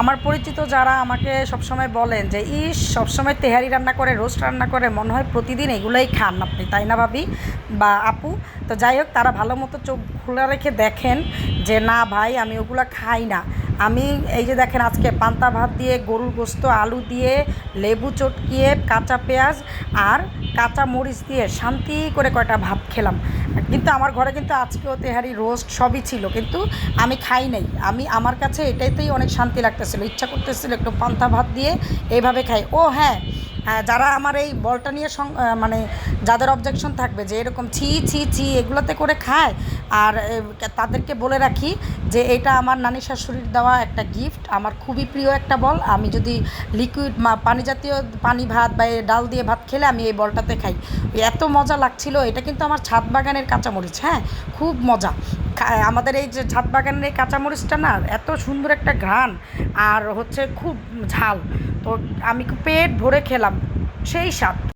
আমার পরিচিত যারা আমাকে সবসময় বলেন যে, ইস, সবসময় তেহারি রান্না করে, রোস্ট রান্না করে, মনে হয় প্রতিদিন এগুলোই খান আপনি। তাই না, ভাবি? বা আপু? তো যাই হোক, তারা ভালো মতো চোখ খোলা রেখে দেখেন যে, না ভাই, আমি ওগুলো খাই না। আমি এই যে দেখেন আজকে পান্তা ভাত দিয়ে গরুর গোস্ত আলু দিয়ে লেবু চটকিয়ে কাঁচা পেঁয়াজ আর কাঁচা মরিচ দিয়ে শান্তি করে কয়টা ভাত খেলাম। কিন্তু আমার ঘরে কিন্তু আজকেও তেহারি রোস্ট সবই ছিল কিন্তু আমি খাই নাই। আমি আমার কাছে এটাইতেই অনেক শান্তি লাগতেছিলো ইচ্ছা করতেছিল একটু পান্তা ভাত দিয়ে এইভাবে খাই। ও হ্যাঁ হ্যাঁ, যারা আমার এই বলটা নিয়ে মানে যাদের অবজেকশন থাকবে যে এরকম ছি ছি ছি এগুলোতে করে খায়, আর তাদেরকে বলে রাখি যে এটা আমার নানি শাশুড়ির দেওয়া একটা গিফট আমার খুবই প্রিয় একটা বল, আমি যদি লিকুইড পানি জাতীয় পানি ভাত বা ডাল দিয়ে ভাত খেলে আমি এই বলটাতে খাই। এত মজা লাগছিল, এটা কিন্তু আমার ছাদ বাগানের কাঁচামরিচ হ্যাঁ খুব মজা। আমাদের এই যে ছাদ বাগানের এই কাঁচামরিচটা না, এত সুন্দর একটা ঘ্রাণ আর হচ্ছে খুব ঝাল। তো আমি পেট ভরে খেলাম, সেই স্বাদ।